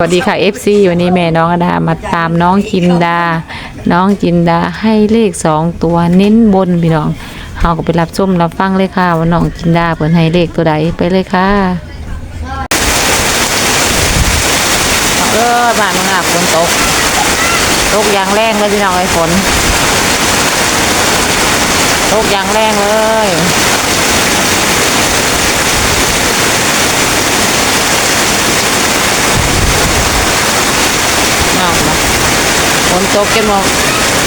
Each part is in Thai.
สวัสดีค่ะ FC วันนี้แม่น้องอดามาตามน้องจินดา น้องจินดาให้เลขสองตัวเน้นบนพี่น้องเฮาก็ไปรับชมรับฟังเลยค่ะว่าน้องจินดาเพิ่นให้เลขตัวใดไปเลยค่ะเออบ้านมึงอะฝนตกตกอย่างแรงเลยพี่น้องไอ้ฝนตกอย่างแรงเลยเอามา ฝนต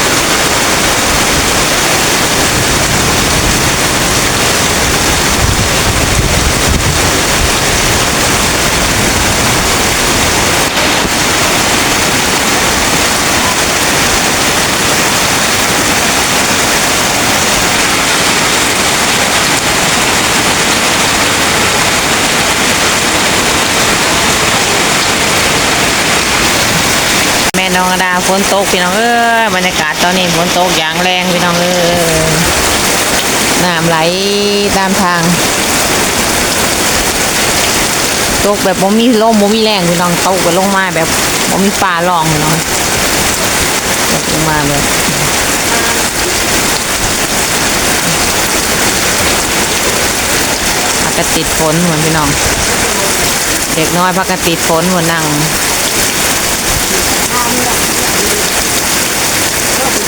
น้องอดาฝนตกพี่น้องเอ้ยบรรยากาศตอนนี้ฝนตกอย่างแรงพี่น้องเอ้ยน้ำไหลตามทาง ตกแบบบ่มีลมบ่มีแรงพี่น้องตกไปลงมาแบบบ่มีฟ้าร้องพี่น้องตกลงมาแบบพักกติดฝนเหมือนพี่น้อง เด็กน้อยพักกติดฝนเหมือนนั่ง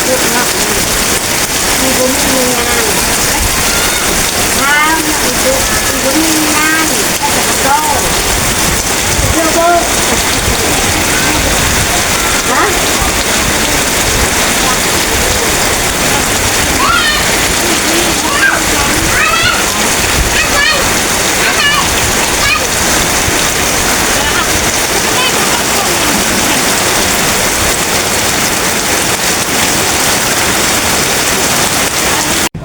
มีบุญมีงานทำมีบุญมีบุญมี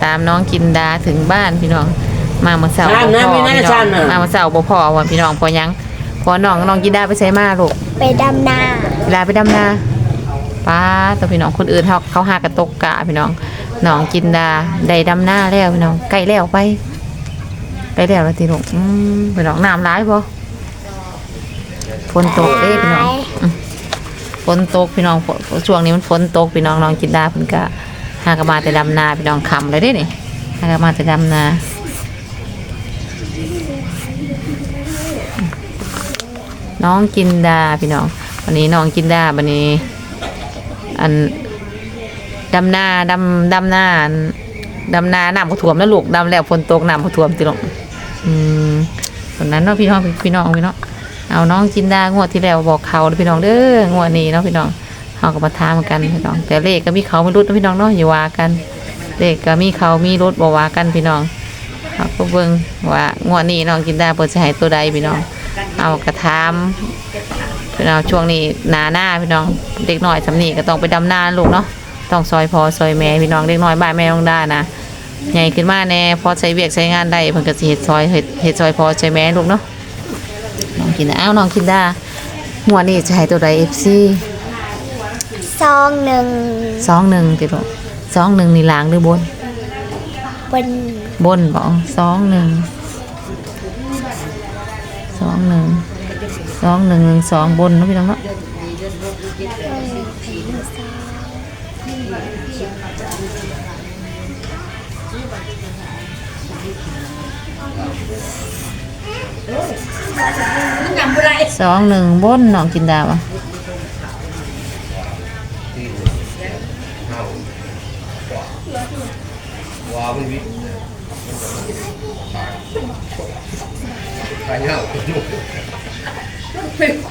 ตเรื่องบุญฮะตามน้องกินดาถึงบ้านพี่น้อง มาเมื่อเช้าชันนะบ่พอไม่น่าพี่น้ชัองนน่ะมาเมื่อเช้าบ่พอวันพี่น้องพอยังพอน้องน้องกินดาไปใช้มาลูกไปดำนาเวลาไปดำนาป้าตัวพี่น้องคนอื่นเขาเขาหากระตกกะพี่น้องน้องกินดาได้ดำนาแล้วพี่น้องใกล้แล้วไปใกล้แล้วแล้วทีลูกอืมพี่น้องน้ำร้ายพอฝนตกเด้พี่น้องฝนตกพี่น้องฝนช่วงนี้มันฝนตกพี่น้องน้องกินดาเพิ่นก็ หากมาแต่ดำนาพี่น้องคำเลยเด้นี่หากมาแต่ดำนาน้องกินดาพี่น้อง วันนี้น้องกินดาวันนี้ อันดำนาดำดำนาอันดำนาน้ำก็ท่วมแล้วลูกดำแล้วฝนตกน้ำก็ท่วมติลงอืมตอนนั้นเนาะพี่น้องพี่น้องพี่น้องเอาน้องจินดางวดที่แล้วบอกเขาเด้อพี่น้องเด้องวดนี้เนาะพี่น้อง เขาก็มาทามกันพี่น้อง แต่เลขก็มีเขาไม่รุดนะพี่น้องเนาะอย่าว่ากันเลขก็มีเขามีรถบว่ากันพี่น้องเขาก็เบิ่งว่างวดนี้น้องจินไดาเปิดจะให้ตัวใดพี่น้อง เอากระทามพี่น้องช่วงนี้หนาหน้าพี่น้องเด็กน้อยสำนีก็ต้องไปดำนาลูกเนาะต้องซอยพอซอยแม่พี่น้องเด็กน้อยบ้านแม่ต้องได้นะใหญ่ขึ้นมาแน่พอใช้เวียกใช้งานได้เพิ่นก็สิเฮ็ดซอยเฮ็ดเฮ็ดซอยพอซอยแม่ลูกเนาะน้องกินได้อ้าวน้องกินได้หัวดนี้จะให้ตัวใด FC ซ องหนึ่งสองหนึ่งติลูกสองหนึ่งนี่ล้างหรือบน บนบนบอกสองหนึ่งสองหนึ่งสองหนึ่งหนึ่งสองบนเนาะพี่น้องเนาะสองหนึ่งบนน้องกินดาวอะาวมันวิไปเงา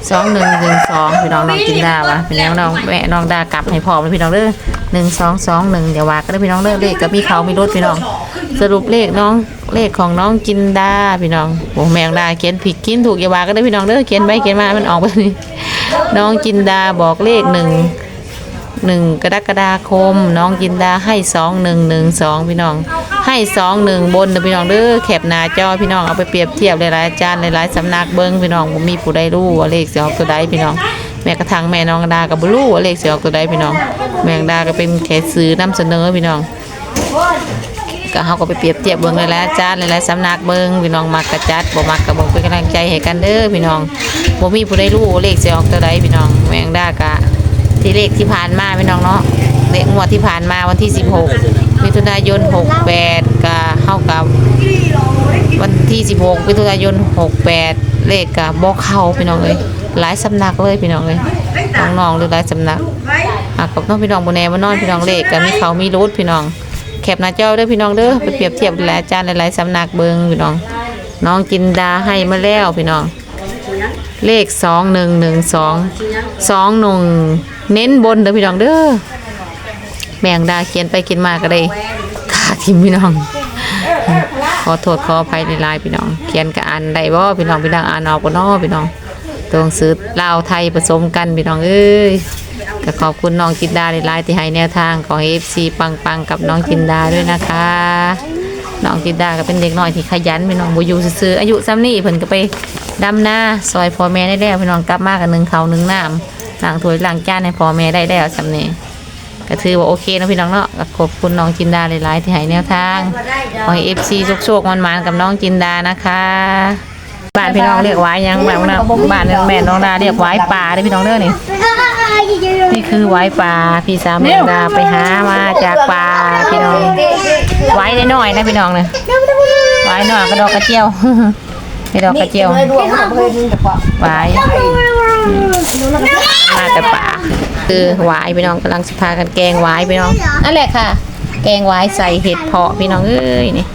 สองหนึ่งหนึ่งสองพี่น้องน้องกินดาวะพี่น้องน้องแม่น้องดากลับให้พร้อมเลยพี่น้องเด้อหนึ่งสองสองหนึ่งเดี๋ยวว่าก็ได้พี่น้องเด้อเลขก็มีเขามีรถพี่น้อง สรุปเลขน้องเลขของน้องกินดาพี่น้องโอ้แมงดาเขียนผิดกินถูกอย่าว่าก็ได้พี่น้องเด้อเขียนไปเขียนมามันออกไปนี่น้องกินดาบอกเลขหนึ่ง หนึ่งกรกฎาคม น้องกินดาให้สองหนึ่งหนึ่งสองพี่น้อง ให้สองหนึ่งบนเด้อพี่น้องเด้อแคบหน้าจอพี่น้องเอาไปเปรียบเทียบหลายๆอาจารย์หลายๆสำนักเบิ้งพี่น้องผมมีผู้ใดรู้ว่าเลขสิออกตัวใดพี่น้อง แม่กระทั่งแม่น้องดากับบรู้ว่าเลขสิออกตัวใดพี่น้อง แม่งดาก็เป็นแค่ซื้อนำเสนอพี่น้องก็เฮาก็ไปเปรียบเทียบเบิ่งหลายๆอาจารย์หลายๆสำนักเบิ่งพี่น้องมักกะจัดบ่มักก็บ่เป็นกำลังใจให้กันเด้อพี่น้องบ่มีผู้ใดรู้เลขสิออกตัวใดพี่น้องแมงดากะ ที่เลขที่ผ่านมาพี่น้องเนาะเลขงวดที่ผ่านมาวันที่ 16มิถุนายน 68ก็เฮากับวันที่ 16มิถุนายน 68 เลขกับบ่เข้าพี่น้องเอ้ยหลายสำนักเลยพี่น้องเอ้ยน้องๆหรือหลายสำนักอะกับน้องพี่น้องบ่แน่บ่นอนพี่น้องเลขก็มีเขามีรูดพี่น้องแคปหน้าจอเด้อพี่น้องเด้อไปเปรียบเทียบหลายอาจารย์หลายๆสำนักเบิงพี่น้อง น้องจินดาให้มาแล้วพี่น้อง เลข2112 21 เน้นบนเด้อพี่น้องเด้อแมงดาเขียนไปเขียนมาก็ได้ค่าทิมพี่น้อง ขอโทษขออภัยในไลน์พี่น้อง เขียนกับอ่านได้บ่พี่น้องพี่น้องอ่านออกบ่นาะพี่น้องตัวหนังสือลาวไทยผสมกันพี่น้องเอ้ยก็ขอบคุณน้องจินดาในไลน์ที่ให้แนวทางของ FC ปังๆกับน้องจินดาด้วยนะคะน้องจินดาก็เป็นเด็กน้อยที่ขยันพี่น้องบ่อยู่ซื่ออายุซ้ำนี่เพิ่นก็ไปดำหน้าซอยพ่อแม่ได้แล้วพี่น้องกลับมากันหนึ่งเขาหนึ่งน้ำ ล้างถ้วยล้างจานให้พ่อแม่ได้แล้วซ้ำนี่ก็ถือว่าโอเคเนาะพี่น้องเนาะก็ขอบคุณน้องจินดาหลายๆที่ให้แนวทางขอให้เอฟซีโชคๆมันๆกับน้องจินดานะคะบ้านพี่น้องเรียกไว้ยังบ้านนะบ้านนั่นแม่น้องดาเรียกไว้ป่าเด้อพี่น้องเด้อนี่นี่คือไว้ป่าพี่สาวแม่ดาไปหามาจากป่าพี่น้องไว้น้อยๆนะพี่น้องเนี่ยไว้หน่อยกระดอกกระเจียวไม่ดอกกระเจียวไว้ มาแต่ป่าคือหวายพี่น้องกำลังสิพากันแกงหวายพี่น้องนั่นแหละค่ะ แกงหวายใส่เห็ดเพาะพี่น้องเอ้ยนี่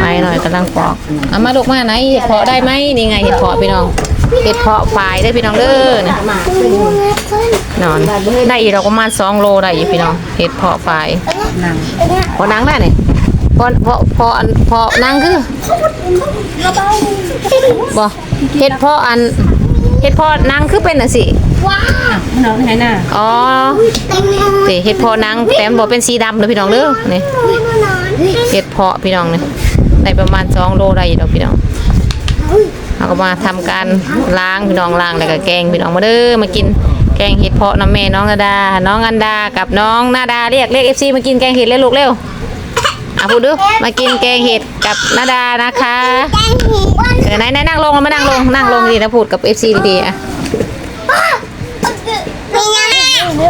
ไปหน่อยกำลังปอกเอามาลูกมาไหนเห็ดเพาะได้ไหมนี่ไงเห็ดเพาะพี่น้องเห็ดเพาะฝายได้พี่น้องเด้อนะนอนได้อีกเราประมาณสองโลได้อยู่พี่น้องเห็ดเพาะฝายพอนังได้เนี่ยพอพอพออันพอนังคือบ่เห็ดเพาะอัน เห็ดเพาะนังคือเป็นอะสิน้องไหนน่ะอ๋อสิเห็ดเพาะนางแต่มันบอกเป็นสีดำเลยพี่น้องเด้อนี่เห็ดเพาะพี่น้องนี่ได้ประมาณสองโลได้อยู่ดอกพี่น้องเราก็มาทำการล้างพี่น้องล้างแล้วก็แกงพี่น้องมาเด้อมากินแกงเห็ดเพาะน้ำแม่น้องนาดา น้องอันดากับน้องนาดาเรียกเรียกเอฟซีมากินแกงเห็ดเร็วลูกเร็ว อะพูดดูมากินแกงเห็ดกับนาดานะคะเออไหนไหนนั่งลงมานั่งลงนั่งลงดีนะพูดกับเอฟซีดีๆอะ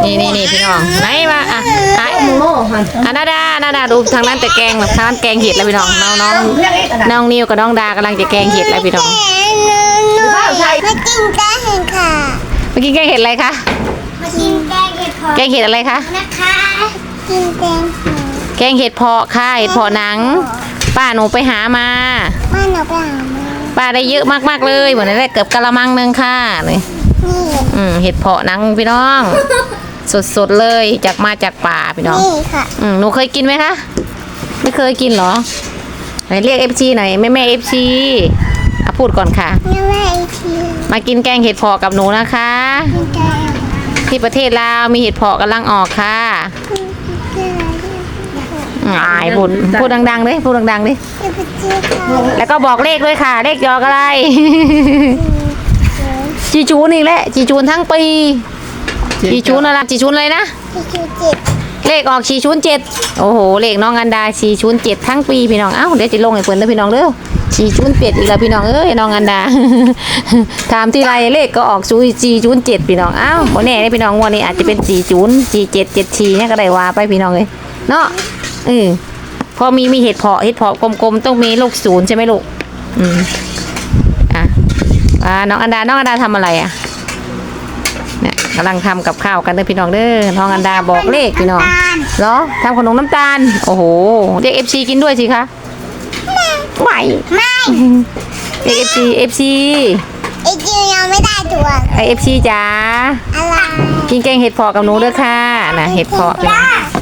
นี่นี่นี่พี่น้องไหนมาอะอะอะนาดานาดาดูทางนั้นแต่แกงทางนั้นแกงเห็ดแล้วพี่น้องน้องน้องน้องนิวกับน้องดากำลังจะแกงเห็ดแล้วพี่น้องมากินแกงเห็ดค่ะเมื่อกี้แกงเห็ดอะไรคะมากินแกงเห็ดพอแกงเห็ดอะไรคะนะคะกินแกงเห็ดแกงเห็ดเพาะค่ะเห็ดเพาะหนัง ป้าหนูไปหามา บ้านเราไปหามาป้าได้เยอะมากๆเลยเหมือนได้เกือบกะละมังหนึงค่ะนี่นี่อืมเห็ดเพาะหนังพี่น้อง สดๆเลยจากมาจากป่าพี่น้อง นี่ค่ะ อืมหนูเคยกินไหมคะ ไม่เคยกินเหรอ ไหนเรียกเอฟซีหน่อยแม่แม่เอฟซีอะพูดก่อนค่ะ นี่แม่ไอทีมากินแกงเห็ดเพาะกับหนูนะคะกินแกงที่ประเทศลาวมีเห็ดเพาะกำลังออกค่ะ อายพูดพูดดังๆเลยพูดดังๆเลยเดี๋ยวไปเจอค่ะแล้วก็บอกเลขด้วยค่ะ เลขยอกอะไร จีจูนอีกแล้วจีจูนทั้งปี จีจูนอะไรจีจูนอะไรนะพี่ชูจิตเลขออกชีชุนเจ็ดโอ้โห เลขน้องอันดาชีชุนเจ็ดทั้งปีพี่น้องเอ้าเดี๋ยวจะลงให้เพิ่นเด้อพี่น้องเด้อชีชุนเป็ดอีกแล้วพี่น้องเอ้ยน้องอันดาถามที่ไรเลขก็ออกชูชีชุนเจ็ดพี่น้องเอ้าบ่แน่เด้อพี่น้องงวันนี้อาจจะเป็นชีชุนชีเจ็ดเจ็ดชีเนี่ยก็ได้ว่าไปพี่น้องเลยเนาะ เออพอมีมีเห็ดเพาะเห็ดเพาะกลมๆต้องมีลูกศูนย์ใช่ไหมลูก อืมอะอ่าน้องอันดา น้องอันดาทำอะไรอะเนี่ยกำลังทำกับข้าวกันเด้อพี่น้องเด้อน้องอันดาบอกเลขพี่น้องเหรอทำขนมน้ำตาล โอ้โหเรียกเอฟซีกินด้วยสิคะไม่ไม่เรียกเอฟซีเอฟซีไอจิวยังไม่ได้ตัวไอเอฟซีจ๋าอะไรกินแกงเห็ดเพาะกับหนูด้วยค่ะนะเห็ดเพาะพี่น้องไม่เลยอืมอั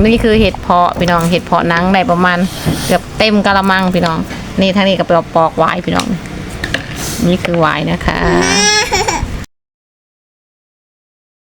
นนี้คือเห็ดเพาะพี่น้องเห็ดเพาะนังได้ประมาณเกือบเต็มกะละมังพี่น้อง นี่ทางนี้ก็ไปเอาปอกไว้พี่น้อง นี่คือไว้นะคะ